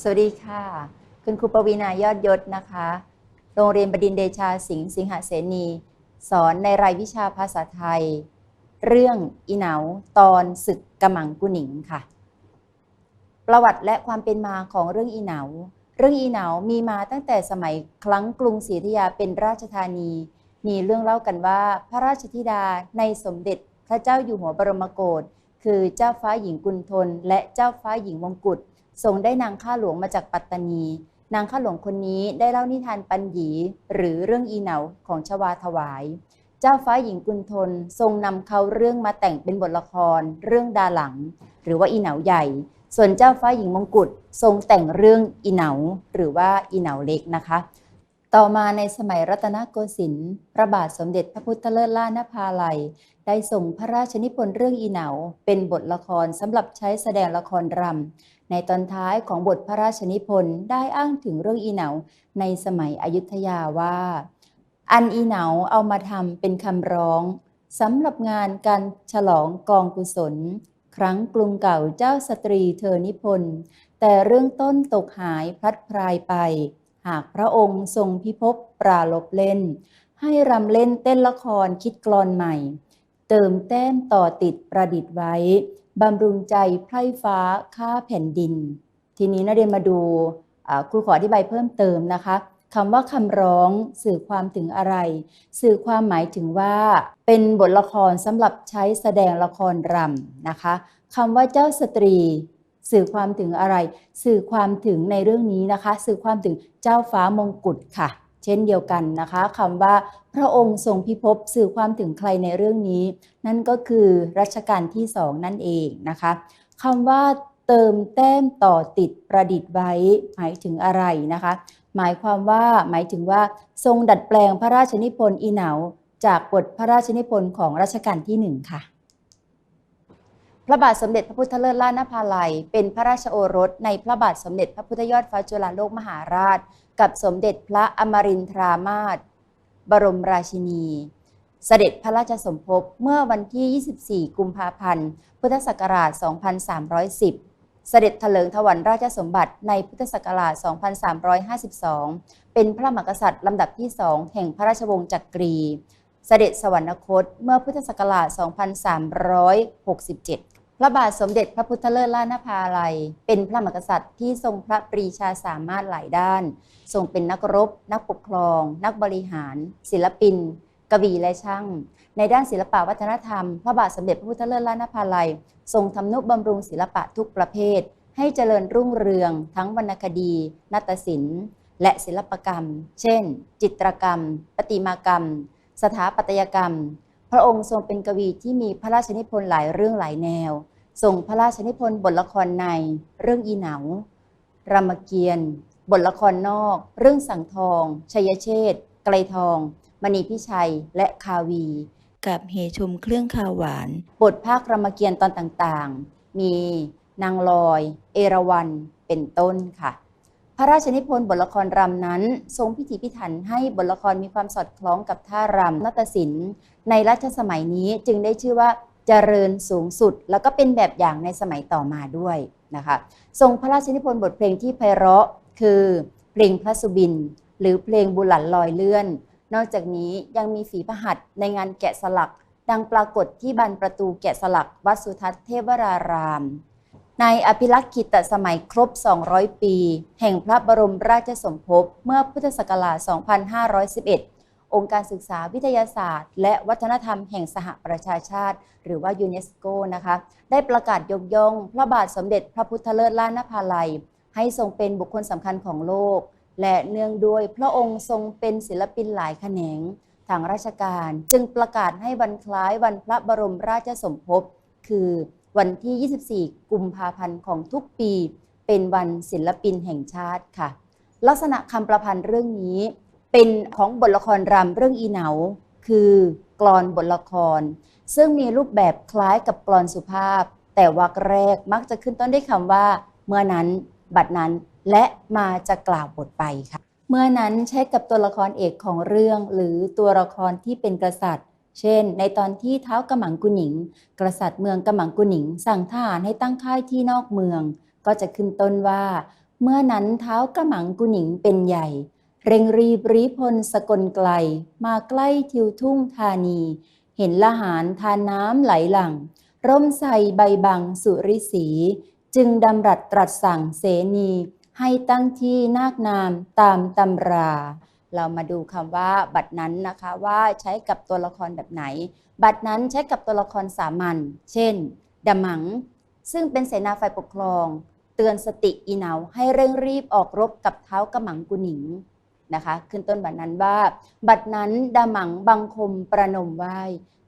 สวัสดีค่ะ คุณครูปวีณายอดยศนะคะ โรงเรียนบดินเดชาสิงห์สิงหเสนี สอนในรายวิชาภาษาไทย เรื่องอีเหนาตอนศึกกระหมังกุหนิงค่ะ ประวัติและความเป็นมาของเรื่องอีเหนาเรื่องอีเหนามีมาตั้งแต่สมัยครั้งกรุงศรีอยุธยาเป็นราชธานี มีเรื่องเล่ากันว่าพระราชธิดาในสมเด็จพระเจ้าอยู่หัวบรมโกศคือเจ้าฟ้าหญิงกุลทนและเจ้าฟ้าหญิงมงกุฎ ทรงได้นางข้าหลวงมาจากปัตตานี นางข้าหลวงคนนี้ได้เล่านิทานปัญญี หรือเรื่องอีเหนาของชวาถวาย เจ้าฟ้าหญิงกุลทนทรงนำเขาเรื่องมาแต่งเป็นบทละคร เรื่องดาหลัง หรือว่าอีเหนาใหญ่ ส่วนเจ้าฟ้าหญิงมงกุฎทรงแต่งเรื่องอีเหนาหรือว่าอีเหนาเล็กนะคะ ต่อมาในสมัยรัตนโกสินทร์พระบาทสมเด็จพระพุทธเลิศล่านภาลัยได้ส่งพระราชนิพนธ์เรื่องอีเหนาเป็นบทละครสำหรับใช้แสดงละครรำ ในตอนท้ายของบทพระราชนิพนธ์ได้อ้างถึงเรื่องอีเหนาในสมัยอยุธยาว่า อันอีเหนาเอามาทำเป็นคำร้องสำหรับงานการฉลองกองกุศล ครั้งกรุงเก่าเจ้าสตรีเธอนิพนธ์แต่เรื่องต้นตกหายพลัดพรายไป หากพระองค์ทรงพิภพปราลบเล่น ให้รำเล่นเต้นละครคิดกลอนใหม่ เติมแต้มต่อติดประดิษฐ์ไว้ บำรุงใจไพร่ฟ้าข้าแผ่นดิน ทีนี้นักเรียนมาดูครูขออธิบายเพิ่มเติมนะคะคำว่าคำร้องสื่อความถึงอะไร สื่อความหมายถึงว่า เป็นบทละครสำหรับใช้แสดงละครรำนะคะคำว่าเจ้าสตรี สื่อความถึงอะไร สื่อความถึงในเรื่องนี้นะคะ สื่อความถึงเจ้าฟ้ามงกุฎค่ะ เช่นเดียวกันนะคะคำว่าพระองค์ทรงพิภพสื่อความถึงใครในเรื่องนี้ นั่นก็คือรัชกาลที่สองนั่นเองนะคะคำว่าเติมแต้มต่อติดประดิษฐ์ไว้ หมายถึงอะไรนะคะ หมายความว่าหมายถึงว่าทรงดัดแปลงพระราชนิพนธ์อีเหนา จากบทพระราชนิพนธ์ของรัชกาลที่หนึ่งค่ะ พระบาทสมเด็จพระพุทธเลิศล่านภาลัย เป็นพระราชโอรสในพระบาทสมเด็จพระพุทธยอดฟ้าจุฬาโลกมหาราช กับสมเด็จพระอมรินทรามาศบรมราชินี เสด็จพระราชสมภพเมื่อวันที่ 24 กุมภาพันธ์ พุทธศักราช 2310 เสด็จถลิงถวันราชสมบัติในพุทธศักราช 2352 เป็นพระมหากษัตริย์ลำดับที่สองแห่งพระราชวงศ์จักรี เสด็จสวรรคตเมื่อพุทธศักราช 2367 พระบาทสมเด็จพระพุทธเลิศล่านภาลัย เป็นพระมหากษัตริย์ที่ทรงพระปรีชาสามารถหลายด้าน ทรงเป็นนักรบ นักปกครอง นักบริหาร ศิลปิน กวีและช่าง ในด้านศิลปวัฒนธรรม พระบาทสมเด็จพระพุทธเลิศล่านภาลัย ทรงทำนุบำรุงศิลปะทุกประเภท ให้เจริญรุ่งเรือง ทั้งวรรณคดี นาฏศิลป์ และศิลปกรรม เช่น จิตรกรรม ประติมากรรม สถาปัตยกรรม พระองค์ทรงเป็นกวีที่มีพระราชนิพนธ์หลายเรื่องหลายแนว ส่งพระราชนิพนธ์บทละครใน เรื่องอีเหนารามเกียรติ์บทละครนอก เรื่องสังทอง ชัยเชษฐ์ไกลทอง มณีพิชัย และคาวี กับเฮชมเครื่องคาวหวาน บทภาครามเกียรติ์ตอนต่างๆ มีนางลอย เอราวัณเป็นต้นค่ะ พระราชนิพนธ์บทละครรำนั้น ทรงพิถีพิถันให้บทละครมีความสอดคล้องกับท่ารำนาฏศิลป์ในรัชสมัยนี้จึงได้ชื่อว่าเจริญสูงสุด แล้วก็เป็นแบบอย่างในสมัยต่อมาด้วยนะคะทรงพระราชนิพนธ์บทเพลงที่ไพเราะคือเพลงพระสุบิน หรือเพลงบุหลันลอยเลื่อน นอกจากนี้ยังมีฝีพระหัตถ์ในงานแกะสลัก ดังปรากฏที่บานประตูแกะสลัก วัดสุทัศน์เทวราราม ในอภิลักษ์กิตสมัยครบ 200 ปี แห่งพระบรมราชสมภพเมื่อพุทธศักราช 2511 องค์การศึกษาวิทยาศาสตร์ และวัฒนธรรมแห่งสหประชาชาติ หรือว่ายูเนสโกนะคะ ได้ประกาศยกย่อง พระบาทสมเด็จพระพุทธเลิศล้านนภาลัย ให้ทรงเป็นบุคคลสำคัญของโลก และเนื่องด้วยพระองค์ทรงเป็นศิลปินหลายแขนง ทางราชการ จึงประกาศให้วันคล้ายวันพระบรมราชสมภพคือ วันที่ 24 กุมภาพันธ์ของทุกปี เป็นวันศิลปินแห่งชาติค่ะ ลักษณะคำประพันธ์เรื่องนี้เป็นของบทละครรำเรื่องอีเหนาคือกลอนบทละคร ซึ่งมีรูปแบบคล้ายกับกลอนสุภาพ แต่วรรคแรกมักจะขึ้นต้นด้วยคำว่า เมื่อนั้น บัดนั้นและมาจะกล่าวบทไปค่ะ เมื่อนั้นใช้กับตัวละครเอกของเรื่อง หรือตัวละครที่เป็นกษัตริย์ เช่น ในตอนที่เท้ากำมังกุหนิง กษัตริย์เมืองกำมังกุหนิง สั่งทหารให้ตั้งค่ายที่นอกเมือง ก็จะขึ้นต้นว่า เมื่อนั้นเท้ากระหมังกุหนิงเป็นใหญ่ เร่งรีบรีพลสกลไกล มาใกล้ทิวทุ่งธานี เห็นละหารทานน้ำไหลหลัง ร่มใสใบบังสุริสี จึงดำรัสตรัสสั่งเสนีให้ตั้งที่นาคนามตามตำรา เรามาดูคำว่าบัดนั้นนะคะว่าใช้กับตัวละครแบบไหน บัดนั้นใช้กับตัวละครสามัญเช่นดมัง ซึ่งเป็นเสนาฝ่ายปกครอง เตือนสติอีเหนาให้เร่งรีบออกรบกับเท้ากระหมังกุหนิงนะคะ ขึ้นต้นบัดนั้นว่า บัดนั้นดมังบังคมประนมไหว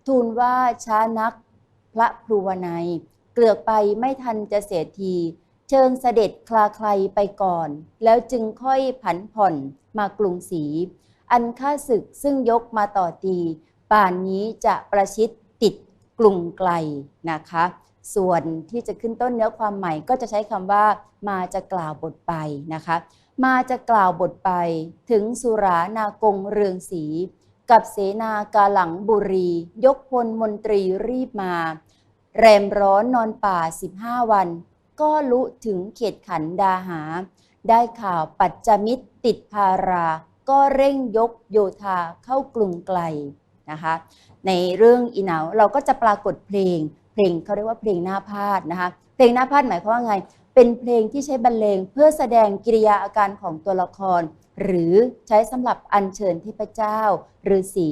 ทูลว่าช้านักพระพลูวนัยเกลือกไปไม่ทันจะเสียที เชิญเสด็จคลาใครไปก่อน แล้วจึงค่อยผันผ่อนมากรุงศรีอันข้าศึกซึ่งยกมาต่อตี ป่านนี้จะประชิดติดกรุงไกลนะคะ ส่วนที่จะขึ้นต้นเนื้อความใหม่ก็จะใช้คำว่า มาจะกล่าวบทไปนะคะ มาจะกล่าวบทไปถึงสุรานากงเรืองศรีกับเสนากาหลังบุรี ยกพลมนตรีรีบมา แรมร้อนนอนป่า 15 วัน ก็ลุถึงเขตขันดาหา ได้ข่าวปัจจมิตรติดพารา ก็เร่งยกโยธาเข้ากรุงไกลนะคะ ในเรื่องอีหนาเราก็จะปรากฏเพลง เพลงเขาเรียกว่าเพลงหน้าพาดนะคะ เพลงหน้าพาดหมายความว่าไง เป็นเพลงที่ใช้บรรเลงเพื่อแสดงกิริยาอาการของตัวละคร หรือใช้สำหรับอัญเชิญเทพเจ้าฤาษี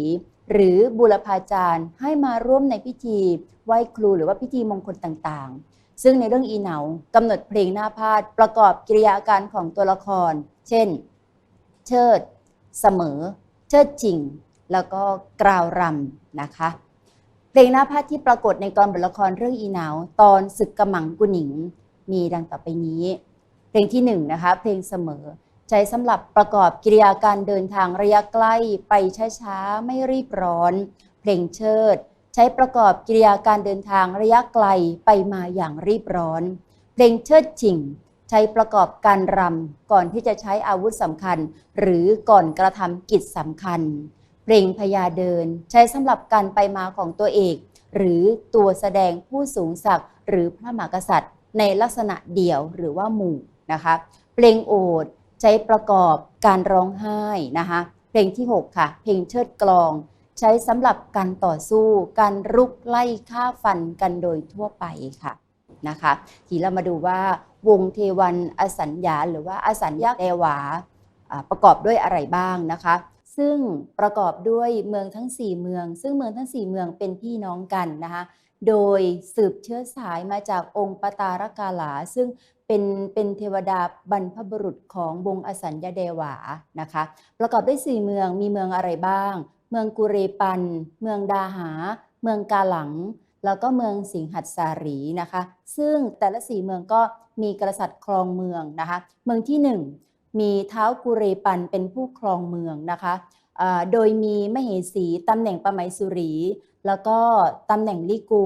หรือบุรพาจารย์ให้มาร่วมในพิธีไหว้ครูหรือว่าพิธีมงคลต่างๆ ซึ่งในเรื่องอีเหนากำหนดเพลงหน้าพาดประกอบกิริยาการของตัวละคร เช่น เชิด เสมอ เชิดจริง แล้วก็กราวรำนะคะ เพลงหน้าพาดที่ปรากฏในกรบทละครเรื่องอีเหนา ตอนศึกกระหมังกุหนิง มีดังต่อไปนี้ เพลงที่หนึ่งนะคะเพลงเสมอใช้สำหรับประกอบกิริยาการเดินทางระยะใกล้ไปช้าๆ ไม่รีบร้อน เพลงเชิด ใช้ประกอบกิริยาการเดินทางระยะไกลไปมาอย่างรีบร้อน เพลงเชิดฉิงใช้ประกอบการรำก่อนที่จะใช้อาวุธสำคัญ หรือก่อนกระทำกิจสำคัญ เพลงพญาเดินใช้สำหรับการไปมาของตัวเอกหรือตัวแสดงผู้สูงศักดิ์หรือพระมหากษัตริย์ ในลักษณะเดี่ยวหรือว่าหมู่นะคะ เพลงโอดใช้ประกอบการร้องไห้นะคะ เพลงที่ 6 ค่ะ เพลงเชิดกลอง ใช้สำหรับการต่อสู้ การรุกไล่ฆ่าฟันกันโดยทั่วไปค่ะนะคะทีเรามาดูว่าวงเทวันอสัญญา หรือว่าอสัญญาเอวาอ่าประกอบด้วยอะไรบ้างนะคะ ซึ่งประกอบด้วยเมืองทั้ง 4 เมือง ซึ่งเมืองทั้ง 4 เมืองเป็นพี่น้องกันนะคะโดยสืบเชื้อสายมาจากองค์ปตารกาลา ซึ่งเป็นเป็นเทวดาบรรพบุรุษของวงอสัญญาเดวานะคะ ประกอบด้วย 4 เมืองมีเมืองอะไรบ้าง เมืองกุเรปัน เมืองดาหา เมืองกาหลัง แล้วก็เมืองสิงหัสสารีนะคะ ซึ่งแต่ละสี่เมืองก็มีกษัตริย์ครองเมืองนะคะ เมืองที่หนึ่งมีเท้ากุเรปันเป็นผู้ครองเมืองนะคะ โดยมีมเหสีตำแหน่งปไมสุรี แล้วก็ตำแหน่งลิกู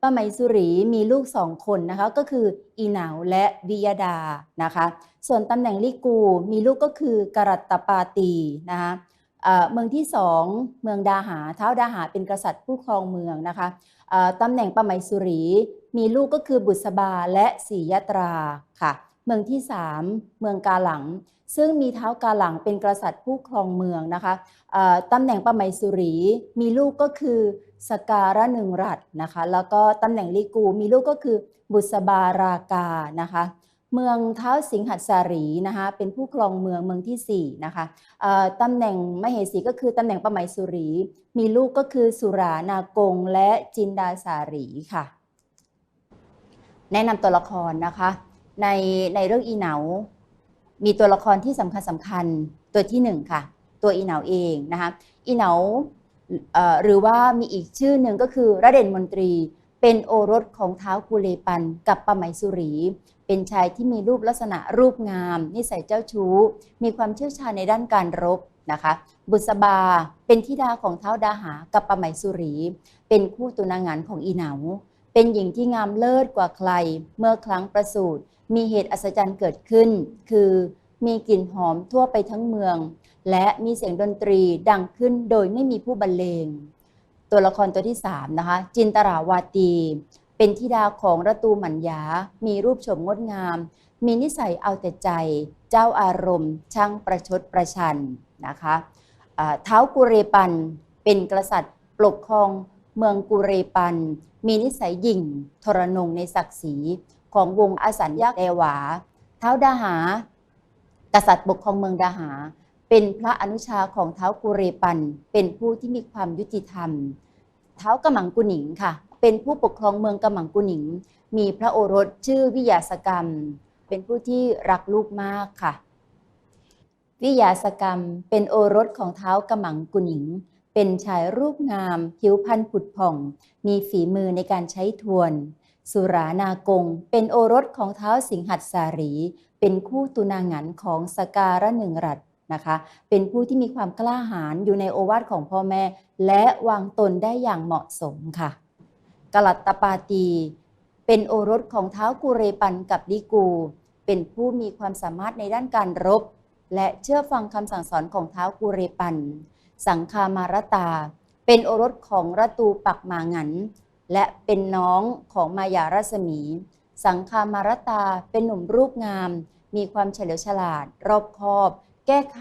ป้าไมสุรีมีลูกสองคนนะคะก็คืออีเหนาและวิยดานะคะ ส่วนตำแหน่งลิกูมีลูกก็คือกรัตตปาตีนะคะ เมืองที่สองเมืองดาหาเท้าดาหาเป็นกษัตริย์ผู้ครองเมืองนะคะตำแหน่งปไมสุรี มีลูกก็คือบุษบาและสียตราค่ะเมืองที่สามเมืองกาหลัง ซึ่งมีเท้ากาหลังเป็นกษัตริย์ผู้ครองเมืองนะคะตำแหน่งปไมสุรี มีลูกก็คือสการะหนึ่งรัตน์นะคะแล้วก็ตำแหน่งลิกูมีลูกก็คือบุษบารา กานะคะ เมืองเท้าสิงหัสสารีนะคะเป็นผู้ครองเมืองเมืองที่สี่นะคะตำแหน่งมเหสีก็คือตำแหน่งปไมสุรี มีลูกก็คือสุรานากงและจินดาสารีค่ะ แนะนำตัวละครนะคะในในเรื่องอีเหนา มีตัวละครที่สำคัญสำคัญตัวที่หนึ่งค่ะ ตัวอีเหนาเองนะคะอีเหนาหรือว่ามีอีกชื่อหนึ่งก็คือระเด่นมนตรีเป็นโอรสของเท้าวกุเลปันกับปะไหมสุรี เป็นชายที่มีรูปลักษณะรูปงาม นิสัยเจ้าชู้ มีความเชี่ยวชาญในด้านการรบนะคะ บุษบาเป็นธิดาของเท้าดาหากับปะไหมสุรี เป็นคู่ตุนางานของอีเหนาเป็นหญิงที่งามเลิศกว่าใคร เมื่อครั้งประสูติมีเหตุอัศจรรย์เกิดขึ้น คือมีกลิ่นหอมทั่วไปทั้งเมือง และมีเสียงดนตรีดังขึ้นโดยไม่มีผู้บรรเลง ตัวละครตัวที่3นะคะจินตราวาตี เป็นธิดาของระตูหมัญญามีรูปโฉมงดงาม มีนิสัยเอาแต่ใจ เจ้าอารมณ์ ช่างประชดประชันนะคะเท้ากุเรปัน เป็นกษัตริย์ปกครองเมืองกุเรปัน มีนิสัยหยิ่ง ทรนงในศักดิ์ศรีของวงอสัญญาเอวา เท้าดาหา กษัตริย์ปกครองเมืองดาหา เป็นพระอนุชาของเท้ากุเรปัน เป็นผู้ที่มีความยุติธรรม เท้าวกำมังกุหนิงค่ะ เป็นผู้ปกครองเมืองกำมังกุหนิง มีพระโอรสชื่อวิยาสกรรม เป็นผู้ที่รักลูกมากค่ะ วิยาสกรรมเป็นโอรสของเท้ากำมังกุหนิง เป็นชายรูปงาม ผิวพรรณผุดผ่อง มีฝีมือในการใช้ทวน สุรานากง เป็นโอรสของเท้าสิงหัดสารี เป็นคู่ตุนางันของสการะหนึ่งรัตนะคะเป็นผู้ที่มีความกล้าหาญอยู่ในโอวาทของพ่อแม่ และวางตนได้อย่างเหมาะสมค่ะ กลัตตปาตี เป็นโอรสของเท้าวกุเรปันกับลิกู เป็นผู้มีความสามารถในด้านการรบ และเชื่อฟังคำสั่งสอนของเท้าวกุเรปัน สังคามารตา เป็นโอรสของระตูปักมางัน และเป็นน้องของมายารัศมี สังคามารตาเป็นหนุ่มรูปงาม มีความเฉลียวฉลาด รอบคอบ แก้ไข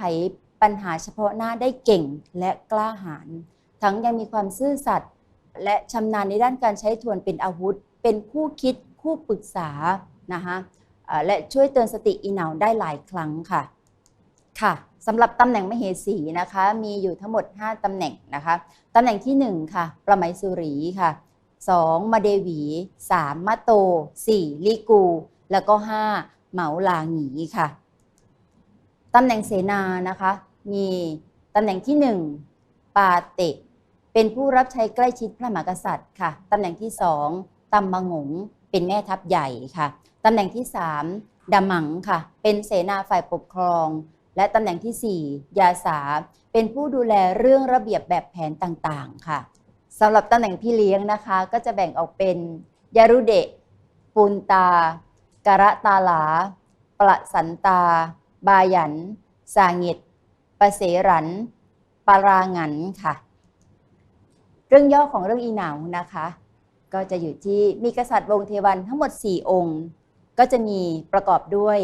ปัญหาเฉพาะหน้าได้เก่งและกล้าหาญ ทั้งยังมีความซื่อสัตย์ และชำนาญในด้านการใช้ทวนเป็นอาวุธ เป็นคู่คิดคู่ปรึกษานะคะและช่วยเตือนสติอีเหนาได้หลายครั้งค่ะค่ะสำหรับตำแหน่งมเหสีนะคะมีอยู่ทั้งหมด 5ตำแหน่งนะคะตำแหน่งที่ 1 ค่ะ ประไมสุรีค่ะ 2. มาเดวี 3. มะโต 4. ลิกู แล้วก็ 5. เหมาลาหงีค่ะตำแหน่งเสนานะคะ มีตำแหน่งที่ 1 ปาเต เป็นผู้รับใช้ใกล้ชิดพระมหากษัตริย์ค่ะ ตำแหน่งที่2ตำมะงงเป็นแม่ทัพใหญ่ค่ะ ตำแหน่งที่3ดามังค่ะ เป็นเสนาฝ่ายปกครอง และตำแหน่งที่สี่ยาสา เป็นผู้ดูแลเรื่องระเบียบแบบแผนต่างๆค่ะสำหรับตำแหน่งพี่เลี้ยงนะคะ ก็จะแบ่งออกเป็นยารุเดะปูนตากระตาลา ประสันตา บายัน สางิดประเสรัน ปารางันค่ะ เรื่องย่อของเรื่องอีเหนาวนะคะ ก็จะอยู่ที่มีกษัตริย์วงเทวันทั้งหมด 4 องค์ ก็จะมีประกอบด้วย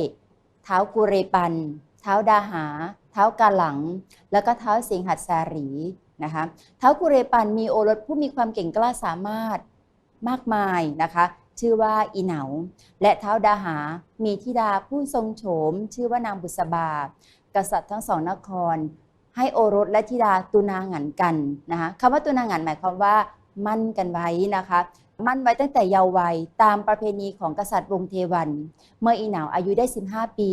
เท้ากุเรปัน เท้าดาหา เท้ากาหลัง แล้วก็เท้าสิงหัดสารีนะคะเท้ากุเรปันมีโอรสผู้มีความเก่งกล้าสามารถมากมายนะคะชื่อว่าอีเหนา และเท้าดาหา มีธิดาผู้ทรงโฉม ชื่อว่านางบุษบา กษัตริย์ทั้งสองนคร ให้โอรสและธิดาตุนาหงันกันนะคะคำว่าตุนาหงันหมายความว่ามั่นกันไว้นะคะ มั่นไว้ตั้งแต่เยาว์วัยตามประเพณีของกษัตริย์วงเทวัน เมื่ออีเหนาอายุได้ 15 ปี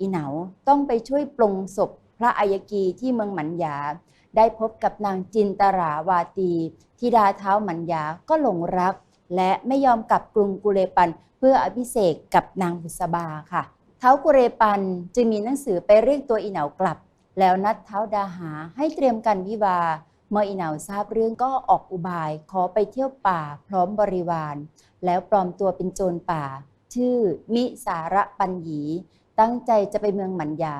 อีเหนาต้องไปช่วยปลงศพพระอัยกีที่เมืองหมันยา ได้พบกับนางจินตราวาตีธิดาเท้าหมันยาก็หลงรัก และไม่ยอมกลับกรุงกุเลปัน เพื่ออภิเษกกับนางบุษบาค่ะ เท้ากุเรปันจึงมีหนังสือไปเรียกตัวอีเหนากลับ แล้วนัดเท้าดาหาให้เตรียมกันวิวา เมื่ออีเหนาทราบเรื่องก็ออกอุบายขอไปเที่ยวป่าพร้อมบริวาร แล้วปลอมตัวเป็นโจรป่า ชื่อมิสาระปัญญี ตั้งใจจะไปเมืองหมันยา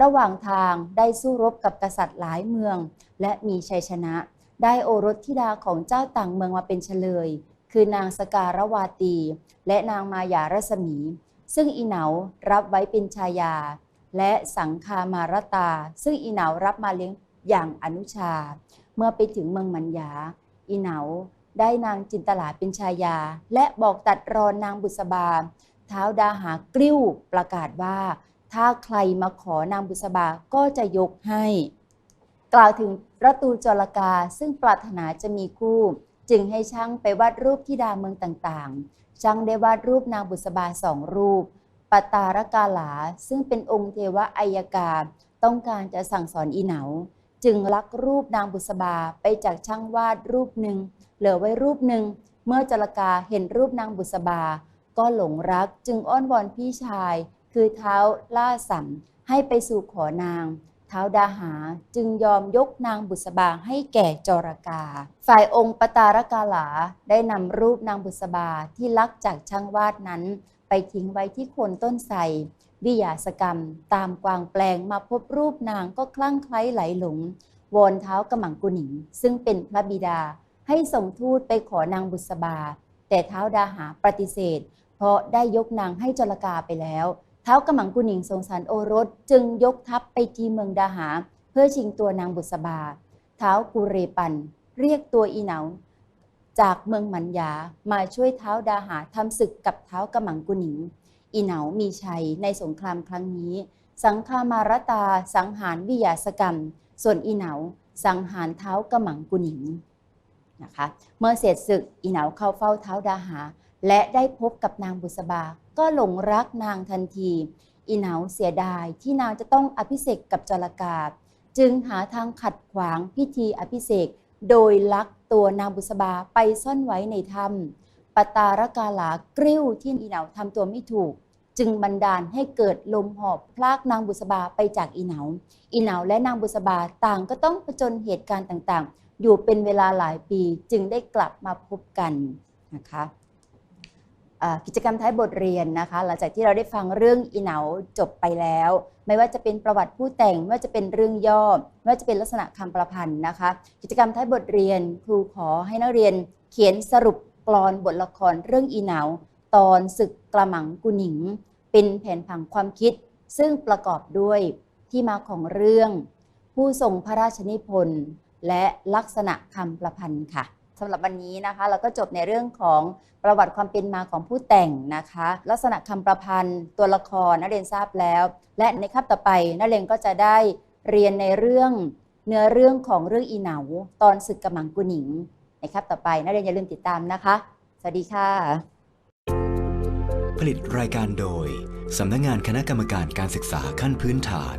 ระหว่างทางได้สู้รบกับกษัตริย์หลายเมือง และมีชัยชนะ ได้โอรสธิดาของเจ้าต่างเมืองมาเป็นเฉลย คือนางสการวาตี และนางมายารัศมี ซึ่งอีเหนารับไว้เป็นชายา และสังคามารตา ซึ่งอีเหนารับมาเลี้ยงอย่างอนุชา เมื่อไปถึงเมืองมัญญา อีเหนาได้นางจินตลาเป็นชายา และบอกตัดรอนนางบุษบา เท้าวดาหากลิ้วประกาศว่า ถ้าใครมาขอนางบุษบาก็จะยกให้ กล่าวถึงประตูจรกาซึ่งปรารถนาจะมีคู่จึงให้ช่างไปวาดรูปที่ดาเมืองต่างๆ ช่างได้วาดรูปนางบุษบาสองรูป ปตารกาหลา ซึ่งเป็นองค์เทวะอัยกาต้องการจะสั่งสอนอีเหนา จึงลักรูปนางบุษบาไปจากช่างวาดรูปหนึ่งเหลือไว้รูปหนึ่งเมื่อจรกาเห็นรูปนางบุษบา ก็หลงรักจึงอ้อนวอนพี่ชาย คือเท้าล่าสัมให้ไปสู่ขอนาง เท้าดาหาจึงยอมยกนางบุษบาให้แก่จรกา ฝ่ายองค์ปตารกาหลาได้นำรูปนางบุษบาที่ลักจากช่างวาดนั้น ไปทิ้งไว้ที่โคนต้นไทรวิยาสกรรม ตามกวางแปลงมาพบรูปนางก็คลั่งไคล้ไหลหลงวอนเท้ากำมังกุหนิง ซึ่งเป็นพระบิดาให้ส่งทูตไปขอนางบุษบา แต่เท้าดาหาปฏิเสธ เพราะได้ยกนางให้จรกาไปแล้ว เท้าวกำมังกุนิงทรงสารโอรสจึงยกทัพไปที่เมืองดาหา เพื่อชิงตัวนางบุษบา เท้ากุเรปัน เรียกตัวอีเหนา จากเมืองมัญญามาช่วยเท้าดาหาทำศึกกับเท้าวกำมังกุนิง อีเหนามีชัยในสงครามครั้งนี้ สังฆามารตาสังหารวิยาสกรรม ส่วนอีเหนาสังหารเท้าวกำมังกุนิงนะคะเมื่อเสร็จศึกอีเหนาเข้าเฝ้าเท้าดาหา และได้พบกับนางบุษบา ก็หลงรักนางทันที อีเหนาเสียดายที่นางจะต้องอภิเษกกับจรกาจึงหาทางขัดขวางพิธีอภิเษกโดยลัก ตัวนางบุษบาไปซ่อนไว้ในถ้ำปตารกาลากริ้วที่อีเหนาทำตัวไม่ถูก จึงบันดาลให้เกิดลมหอบพลากนางบุษบาไปจากอีเหนาอีเหนาและนางบุษบาต่างก็ต้องผจญเหตุการณ์ต่างๆ อยู่เป็นเวลาหลายปีจึงได้กลับมาพบกันนะคะ กิจกรรมท้ายบทเรียนนะคะ หลังจากที่เราได้ฟังเรื่องอีเหนาจบไปแล้ว ไม่ว่าจะเป็นประวัติผู้แต่ง ไม่ว่าจะเป็นเรื่องย่อ ไม่ว่าจะเป็นลักษณะคำประพันธ์นะคะ กิจกรรมท้ายบทเรียน ครูขอให้นักเรียนเขียนสรุปกลอนบทละครเรื่องอีเหนาตอนศึกกระหมังกุหนิง เป็นแผนผังความคิด ซึ่งประกอบด้วยที่มาของเรื่อง ผู้ทรงพระราชนิพนธ์และลักษณะคำประพันธ์ค่ะ สำหรับวันนี้นะคะ เราก็จบในเรื่องของประวัติความเป็นมาของผู้แต่งนะคะ ลักษณะคำประพันธ์ตัวละครนักเรียนทราบแล้ว และในคาบต่อไปนักเรียนก็จะได้เรียนในเรื่องเนื้อเรื่องของเรื่องอีเหนาตอนศึกกระหมังกุหนิงในคาบต่อไปนักเรียนอย่าลืมติดตามนะคะ สวัสดีค่ะ ผลิตรายการโดยสำนักงานคณะกรรมการการศึกษาขั้นพื้นฐาน